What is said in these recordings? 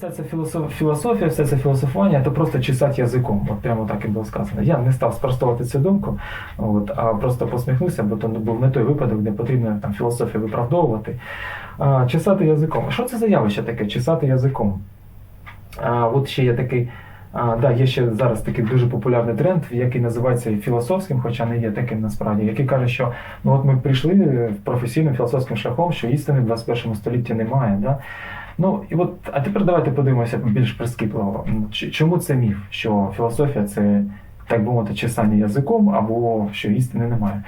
Це філософ, філософія, все це філософування, це просто чесати язиком. От прямо так і було сказано. Я не став спростувати цю думку, от, а просто посміхнувся, бо то був не той випадок, де потрібно там філософію виправдовувати. А, чесати язиком. Що це за явище таке? Чесати язиком? А, от ще є такий. А, да, є ще зараз такий дуже популярний тренд, який називається філософським, хоча не є таким насправді, який каже, що ну от ми прийшли професійним філософським шляхом, що істини в 21 столітті немає. Да? Ну і от, а тепер давайте подивимося більш прискіпливо. Чому це міф? Що філософія це, так би мовити, чесання язиком, або що істини немає.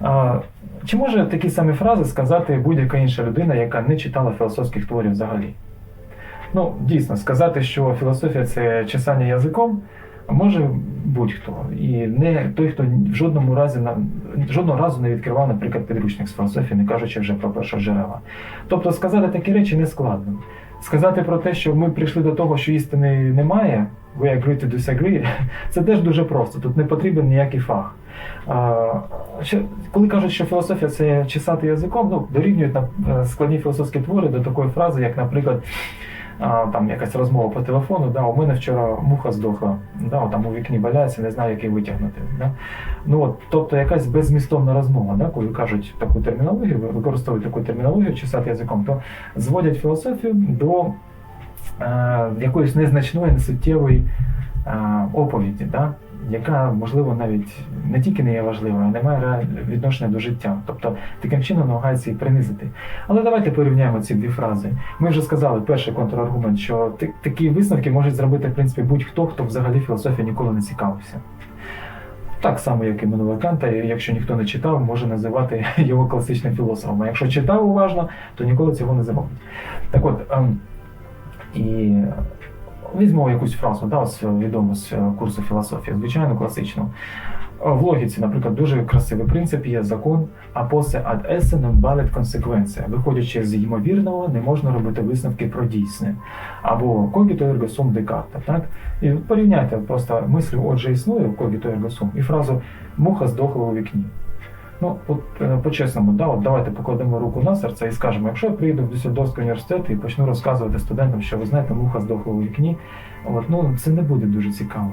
А, чи може такі самі фрази сказати будь-яка інша людина, яка не читала філософських творів взагалі? Ну, дійсно, сказати, що філософія це чесання язиком, може будь-хто. І не той, хто в жодному разі на жодного разу не відкривав, наприклад, підручник з філософії, не кажучи вже про першоджерела. Тобто сказати такі речі не складно. Сказати про те, що ми прийшли до того, що істини немає, we agree to disagree, це теж дуже просто. Тут не потрібен ніякий фах. А, що, коли кажуть, що філософія це чесати язиком, ну, дорівнюють на е, складні філософські твори до такої фрази, як, наприклад, там якась розмова по телефону, да, у мене вчора муха здохла, да, там у вікні валяється, не знаю, як її витягнути. Да. Ну, от, тобто якась беззмістовна розмова, да, коли кажуть таку термінологію, використовують таку термінологію, чесати язиком, то зводять філософію до е, якоїсь незначної, несуттєвої е, оповіді, да, яка, можливо, навіть не тільки не є важливою, а не має відношення до життя. Тобто таким чином намагаються її принизити. Але давайте порівняємо ці дві фрази. Ми вже сказали перший контраргумент, що такі висновки може зробити в принципі будь-хто, хто взагалі філософією ніколи не цікавився. Так само, як і минулого Канта, якщо ніхто не читав, може називати його класичним філософом. А якщо читав уважно, то ніколи цього не зробить. Так от, ем, і візьмемо якусь фразу, да, з відому з е, курсу філософії, звичайно, класичну. Е, В логіці, наприклад, дуже красивий принцип є закон апосе ad esse non valet consequentia. Виходячи з ймовірного, не можна робити висновки про дійсне. Або cogito ergo sum Декарта. Так? І порівняйте просто мислю, отже, існує cogito ergo sum, і фразу муха здохла у вікні. Ну, от е, по-чесному, да, от давайте покладемо руку на серце і скажемо, якщо я приїду в Дюссельдорфський університет і почну розказувати студентам, що ви знаєте, муха здохла у вікні, от, ну, це не буде дуже цікаво.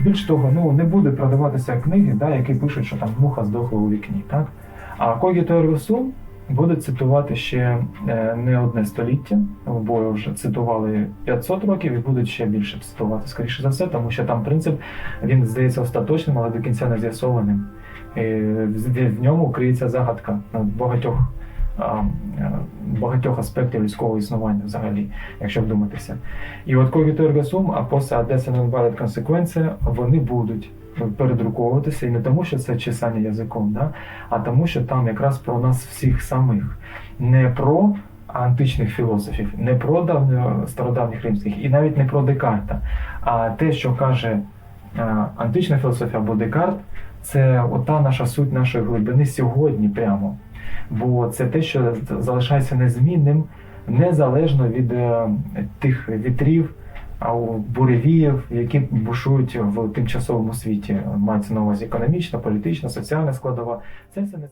Більш того, ну, не буде продаватися книги, да, які пишуть, що там муха здохла у вікні. Так? А Когіто Ерго буде цитувати ще е, не одне століття, бо вже цитували 500 років і будуть ще більше цитувати, скоріше за все, тому що там принцип, він здається остаточним, але до кінця не з'ясованим. В ньому криється загадка ну, багатьох, багатьох аспектів людського існування взагалі, якщо вдуматися. І от Ерго Сум, а Адеса Non Valid вони будуть передруковуватися і не тому, що це чесання язиком, да? а тому, що там якраз про нас всіх самих, не про античних філософів, не про давньо, стародавніх римських і навіть не про Декарта, а те, що каже антична філософія або Декарт, це ота наша суть нашої глибини сьогодні прямо. Бо це те, що залишається незмінним, незалежно від е, тих вітрів, або буревіїв, які бушують в тимчасовому світі. Мається на увазі економічна, політична, соціальна складова. Це все не